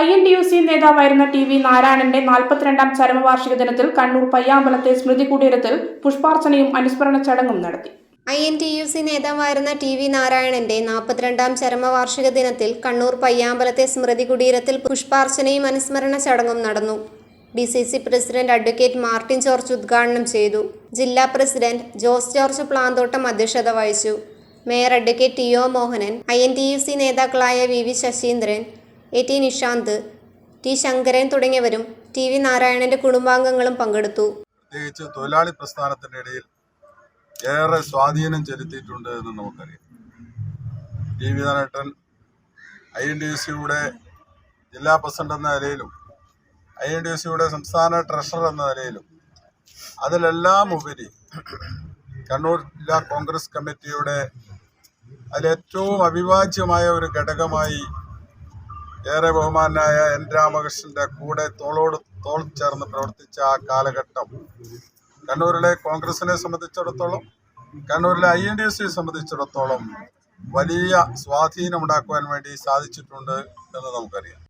I N D U C നേതാവായിരുന്ന T V നാരായണന്റെ നാൽപ്പത്തിരണ്ടാം ചരമവാർഷിക ദിനത്തിൽ കണ്ണൂർ പയ്യാമ്പലത്തെ സ്മൃതി കുടീരത്തിൽ പുഷ്പാർച്ചനയും അനുസ്മരണ ചടങ്ങും നടത്തി. I N T U C നേതാവായിരുന്ന ടി വി നാരായണന്റെ നാൽപ്പത്തിരണ്ടാം ചരമവാർഷിക ദിനത്തിൽ കണ്ണൂർ പയ്യാമ്പലത്തെ സ്മൃതി കുടീരത്തിൽ പുഷ്പാർച്ചനയും അനുസ്മരണ ചടങ്ങും നടന്നു. D C C president advocate Martin George ഉദ്ഘാടനം ചെയ്തു. ജില്ലാ പ്രസിഡന്റ് ജോസ് ജോർജ് പ്ലാന്തോട്ടം അധ്യക്ഷത വഹിച്ചു. Mayor advocate T O Mohanan I N T U C നേതാക്കളായ V V Sasheendran A T Nishanth T Sankaran തുടങ്ങിയവരും ടി വി നാരായണന്റെ കുടുംബാംഗങ്ങളും പങ്കെടുത്തു. പ്രത്യേകിച്ച് തൊഴിലാളി പ്രസ്ഥാനത്തിന്റെ ഇടയിൽ ഏറെ സ്വാധീനം ചെലുത്തിയിട്ടുണ്ട് എന്ന് നമുക്കറിയാം. T V Narayanan I N D സിയുടെ ജില്ലാ പ്രസിഡന്റ് എന്ന നിലയിലും ഐ എൻ ഡി സിയുടെ സംസ്ഥാന ട്രഷറർ എന്ന നിലയിലും അതിലെല്ലാം ഉപരി കണ്ണൂർ ജില്ലാ കോൺഗ്രസ് കമ്മിറ്റിയുടെ അതിലേറ്റവും അവിഭാജ്യമായ ഒരു ഘടകമായി ഏറെ ബഹുമാനായ എൻ രാമകൃഷ്ണന്റെ കൂടെ തോളോട് തോൾ ചേർന്ന് പ്രവർത്തിച്ച ആ കാലഘട്ടം. കണ്ണൂരിലെ കോൺഗ്രസിനെ സംബന്ധിച്ചിടത്തോളം കണ്ണൂരിലെ ഐ എൻ ഡി എസിനെ സംബന്ധിച്ചിടത്തോളം വലിയ സ്വാധീനമുണ്ടാക്കുവാൻ വേണ്ടി സാധിച്ചിട്ടുണ്ട് എന്ന് നമുക്കറിയാം.